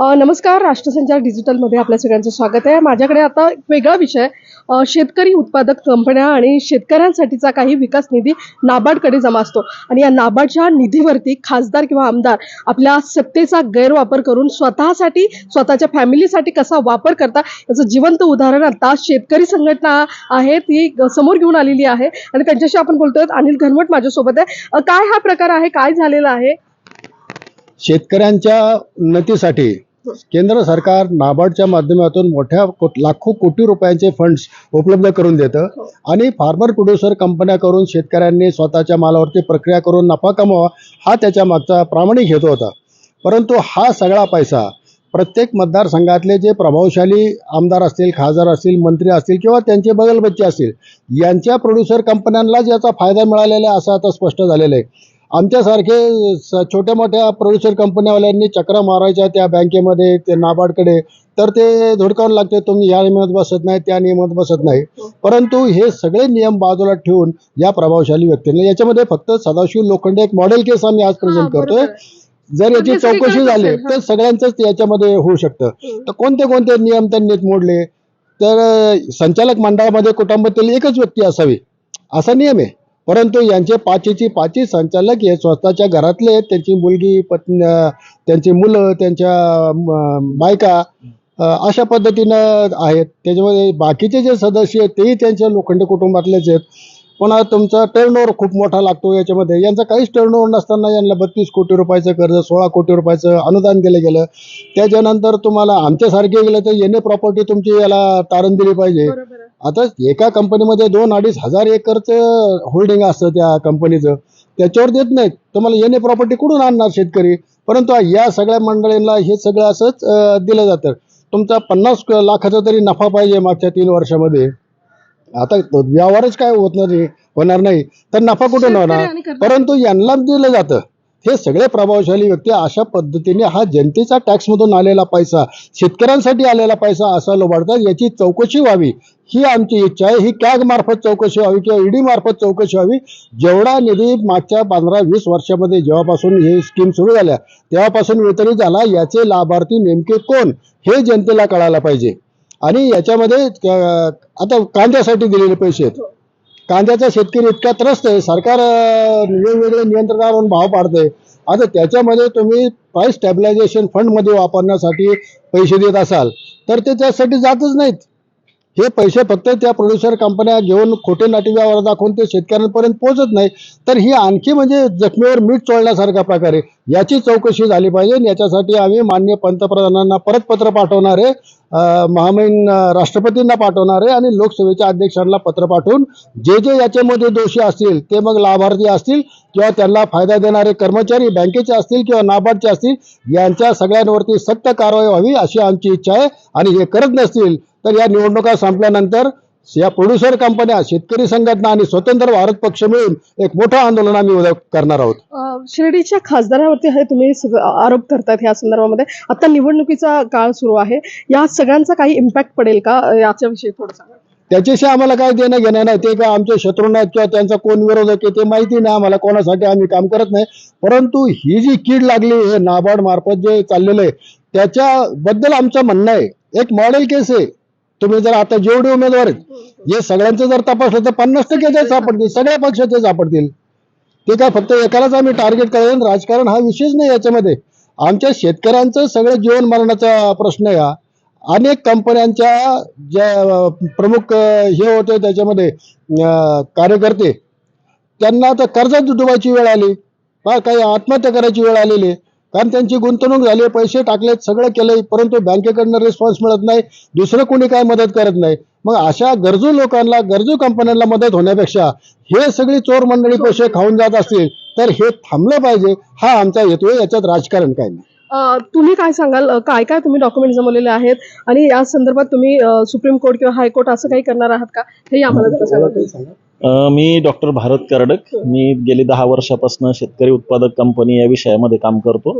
नमस्कार राष्ट्रसंचार डिजिटलमध्ये आपल्या सगळ्यांचं स्वागत आहे. माझ्याकडे आता एक वेगळा विषय शेतकरी उत्पादक कंपन्या आणि शेतकऱ्यांसाठीचा काही विकास निधी नाबार्डकडे जमा असतो. आणि या नाबार्डच्या निधीवरती खासदार किंवा आमदार आपल्या सत्तेचा गैरवापर करून स्वतःसाठी स्वतःच्या फॅमिलीसाठी कसा वापर करता याचं जिवंत उदाहरण आता शेतकरी संघटना आहे ती समोर घेऊन आलेली आहे. आणि त्यांच्याशी आपण बोलतोय अनिल घनवट माझ्यासोबत आहे. काय हा प्रकार आहे? काय झालेला आहे? शेतकऱ्यांच्या उन्नतीसाठी केंद्र सरकार नाबार्डच्या माध्यमातून मोठ्या लाखो कोटी रुपयांचे फंड्स उपलब्ध करून देतं. आणि फार्मर प्रोड्युसर कंपन्या करून शेतकऱ्यांनी स्वतःच्या मालावरती प्रक्रिया करून नफा कमवा हा त्याच्या मागचा प्रामाणिक हेतू होता. परंतु हा सगळा पैसा प्रत्येक मतदारसंघातले जे प्रभावशाली आमदार असतील खासदार असतील मंत्री असतील किंवा त्यांचे बगलबच्चे असतील यांच्या प्रोड्युसर कंपन्यांनाच याचा फायदा मिळालेला आहे असं आता स्पष्ट झालेलं आहे. आमच्यासारखे छोट्या मोठ्या प्रोड्युसर कंपन्यावाल्यांनी चक्रा मारायच्या त्या बँकेमध्ये ते नाबार्डकडे. तर ते धुडकावून लागते तुम्ही या नियमात बसत नाही त्या नियमात बसत नाही. परंतु हे सगळे नियम बाजूला ठेवून या प्रभावशाली व्यक्तींना याच्यामध्ये फक्त सदाशिव लोखंडे एक मॉडेल केस आम्ही आज प्रेझेंट करतोय. जर याची सगळीकडे चौकशी झाली. तर सगळ्यांचंच याच्यामध्ये होऊ शकतं. तर कोणते कोणते नियम त्यांनी मोडले? तर संचालक मंडळामध्ये कुटुंबातील एकच व्यक्ती असावी असा नियम आहे. परंतु यांचे पाचीची पाची संचालक हे स्वतःच्या घरातले आहेत. त्यांची मुलगी पत्नी त्यांची मुलं त्यांच्या बायका अशा पद्धतीनं आहेत. त्याच्यामध्ये बाकीचे जे सदस्य आहेत तेही त्यांच्या लोखंड कुटुंबातलेच आहेत. पुन्हा तुमचा टर्नओव्हर खूप मोठा लागतो याच्यामध्ये. यांचा काहीच टर्नओव्हर नसताना यांना बत्तीस कोटी रुपयाचं कर्ज सोळा कोटी रुपयाचं अनुदान दिलं गेलं. त्याच्यानंतर तुम्हाला आमच्यासारखे गेलं तर येणे प्रॉपर्टी तुमची याला तारण दिली पाहिजे. आता एका कंपनीमध्ये दोन अडीच हजार एकरचं होल्डिंग असतं त्या कंपनीचं. त्याच्यावर देत नाहीत. तुम्हाला येणे प्रॉपर्टी कुठून आणणार शेतकरी? परंतु या सगळ्या मंडळींना हे सगळं असंच दिलं जातं. तुमचा पन्नास लाखाचा तरी नफा पाहिजे मागच्या तीन वर्षामध्ये. आता व्यवहारच काय होत नाही होणार नाही. तर नफा कुठून होणार? परंतु यांना दिलं जातं. हे सगळे प्रभावशाली व्यक्ती अशा पद्धतीने हा जनतेचा टॅक्समधून आलेला पैसा शेतकऱ्यांसाठी आलेला पैसा असा लोबाडतात याची चौकशी व्हावी. ही आमची इच्छा आहे. ही कॅग मार्फत चौकशी व्हावी किंवा ईडी मार्फत चौकशी व्हावी. जेवढा निधी मागच्या पंधरा वीस वर्षामध्ये जेव्हापासून ही स्कीम सुरू झाल्या तेव्हापासून वितरित झाला याचे लाभार्थी नेमके कोण हे जनतेला कळायला पाहिजे. आणि याच्यामध्ये आता कांद्यासाठी दिलेले पैसे आहेत. कांद्याचा शेतकरी इतका त्रस्त आहे. सरकार वेगवेगळे नियंत्रणावरून भाव पाडते आता त्याच्यामध्ये तुम्ही प्राईस स्टॅबिलायझेशन फंडमध्ये वापरण्यासाठी पैसे देत असाल तर ते त्यासाठी जातच नाहीत. हे पैसे फक्त त्या प्रोड्युसर कंपन्या घेऊन खोटे नाटी व्यवहार दाखवून ते शेतकऱ्यांपर्यंत पोहोचत नाही. तर ही आणखी म्हणजे जखमीवर मीठ चोळण्यासारखा प्रकार आहे. याची चौकशी झाली पाहिजे. याच्यासाठी आम्ही मान्य पंतप्रधानांना परत पत्र पाठवणार आहे. महामहिम राष्ट्रपतींना पाठवणार आहे आणि लोकसभेच्या अध्यक्षांना पत्र पाठवून जे जे याच्यामध्ये दोषी असतील ते मग लाभार्थी असतील किंवा त्यांना फायदा देणारे कर्मचारी बँकेचे असतील किंवा नाबार्डचे असतील यांच्या सगळ्यांवरती सक्त कारवाई व्हावी अशी आमची इच्छा आहे. आणि हे करत नसतील तर या निवडणुका संपल्यानंतर या प्रोड्युसर कंपन्या शेतकरी संघटना आणि स्वतंत्र भारत पक्ष मिळून एक मोठं आंदोलन आम्ही उद्या करणार आहोत. शिर्डीच्या खासदारावरती हे तुम्ही आरोप करतात या संदर्भामध्ये. आता निवडणुकीचा काळ सुरू आहे. या सगळ्यांचा काही इम्पॅक्ट पडेल का? याच्याविषयी थोडं सांगा. त्याच्याशी आम्हाला काय देणं घेणं नाही. ते काय आमचे शत्रू नाहीत किंवा त्यांचा कोण विरोधक आहे ते माहिती नाही. आम्हाला कोणासाठी आम्ही काम करत नाही. परंतु ही जी कीड लागली हे नाबार्ड मार्फत जे चाललेलं आहे त्याच्याबद्दल आमचं म्हणणं आहे. एक मॉडेल केस आहे. तुम्ही जर आता जेवढे उमेदवार आहेत हे सगळ्यांचं जर तपासलं तर पन्नास टक्के ते सापडतील सगळ्या पक्षाचे सापडतील. ते काय फक्त एकालाच आम्ही टार्गेट करायचं राजकारण हा विषयच नाही याच्यामध्ये. आमच्या शेतकऱ्यांचं सगळं जीवन मरणाचा प्रश्न आहे हा. अनेक कंपन्यांच्या ज्या प्रमुख हे होते त्याच्यामध्ये कार्यकर्ते त्यांना आता कर्जात डुबायची वेळ आली. काही आत्महत्या करायची वेळ आलेली आहे. कारण त्यांची गुंतवणूक झाली पैसे टाकलेत सगळं केलंय परंतु बँकेकडनं रिस्पॉन्स मिळत नाही दुसरं कोणी काय मदत करत नाही. मग अशा गरजू लोकांना गरजू कंपन्यांना मदत होण्यापेक्षा हे सगळी चोर मंडळी पैसे खाऊन जात असतील तर हे थांबलं पाहिजे. हा आमचा हेतू आहे याच्यात राजकारण काय नाही. तुम्ही काय सांगाल? काय काय तुम्ही डॉक्युमेंट जमवलेले आहेत? आणि या संदर्भात तुम्ही सुप्रीम कोर्ट किंवा हायकोर्ट असं काही करणार आहात का? हे आम्हाला जरा सांगा. मी डॉक्टर भारत कर्डक. मी गेली दहा वर्षापासून शेतकरी उत्पादक कंपनी या विषयामध्ये काम करतो.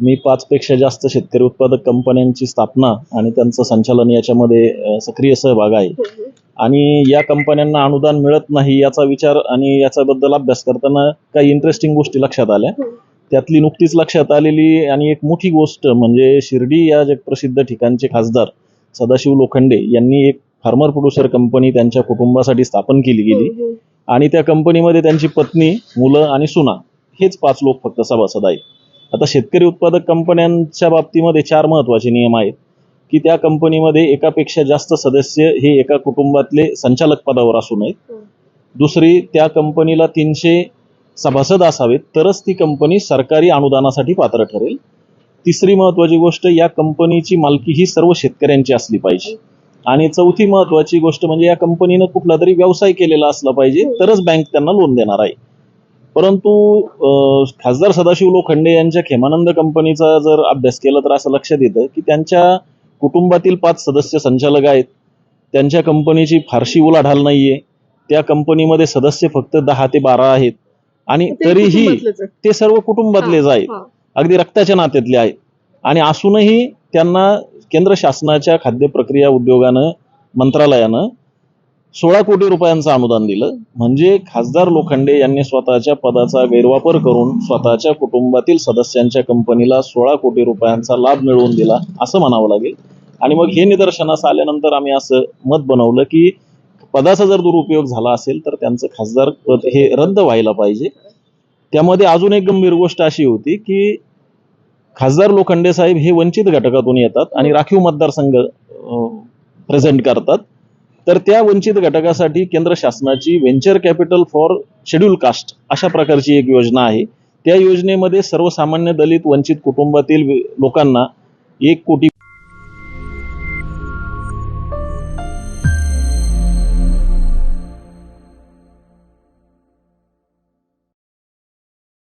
मी पाच पेक्षा जास्त शेतकरी उत्पादक कंपन्यांची स्थापना आणि त्यांचं संचालन याच्यामध्ये सक्रिय सहभाग आहे. आणि या कंपन्यांना अनुदान मिळत नाही याचा विचार आणि याच्याबद्दल अभ्यास करताना काही इंटरेस्टिंग गोष्टी लक्षात आल्या. त्यातली नुकतीच लक्षात आलेली आणि एक मोठी गोष्ट म्हणजे शिर्डी या जगप्रसिद्ध ठिकाणचे खासदार सदाशिव लोखंडे यांनी एक फार्मर प्रोड्युसर कंपनी त्यांच्या कुटुंबासाठी स्थापन केली गेली. आणि त्या कंपनीमध्ये त्यांची पत्नी मुलं आणि सुना हेच पाच लोक फक्त सभासद आहेत आता शेतकरी उत्पादक कंपन्यांच्या बाबतीमध्ये चार महत्त्वाचे नियम आहेत. की त्या कंपनीमध्ये एकापेक्षा जास्त सदस्य हे एका कुटुंबातले संचालक पदावर असू नयेत. दुसरी त्या कंपनीला तीनशे सभासद असावेत तरच ती कंपनी सरकारी अनुदानासाठी पात्र ठरेल. तिसरी महत्वाची गोष्ट या कंपनीची मालकी ही सर्व शेतकऱ्यांची असली पाहिजे. आणि चौथी महत्वाची गोष्ट म्हणजे या कंपनीनं कुठला तरी व्यवसाय केलेला असला पाहिजे तरच बँक त्यांना लोन देणार आहे. परंतु खासदार सदाशिव लोखंडे यांच्या खेमानंद कंपनीचा जर अभ्यास केला तर असं लक्षात येतं की त्यांच्या कुटुंबातील पाच सदस्य संचालक आहेत. त्यांच्या कंपनीची फारशी उलाढाल नाहीये. त्या कंपनीमध्ये सदस्य फक्त दहा ते बारा आहेत. आणि तरीही. ते सर्व कुटुंबातलेच आहेत. अगदी रक्ताच्या नात्यातले आहेत. आणि असूनही त्यांना केंद्र शासनाच्या खाद्य प्रक्रिया उद्योगानं मंत्रालयानं सोळा कोटी रुपयांचं अनुदान दिलं. म्हणजे खासदार लोखंडे यांनी स्वतःच्या पदाचा गैरवापर करून स्वतःच्या कुटुंबातील सदस्यांच्या कंपनीला सोळा कोटी रुपयांचा लाभ मिळवून दिला असं म्हणावं लागेल. आणि मग हे निदर्शनास आल्यानंतर आम्ही असं मत बनवलं की पदाचा जर दुरुपयोग झाला असेल तर त्यांचं खासदार पद हे रद्द व्हायला पाहिजे. त्यामध्ये अजून एक गंभीर गोष्ट अशी होती की खासदार लोखंडे साहेब हे वंचित घटकातून येतात आणि राखीव मतदारसंघ प्रेझेंट करतात. तर त्या वंचित घटकासाठी केंद्र शासनाची venture capital for schedule caste अशा प्रकारची एक योजना आहे. त्या योजनेमध्ये सर्वसामान्य दलित वंचित कुटुंबातील लोकांना एक कोटी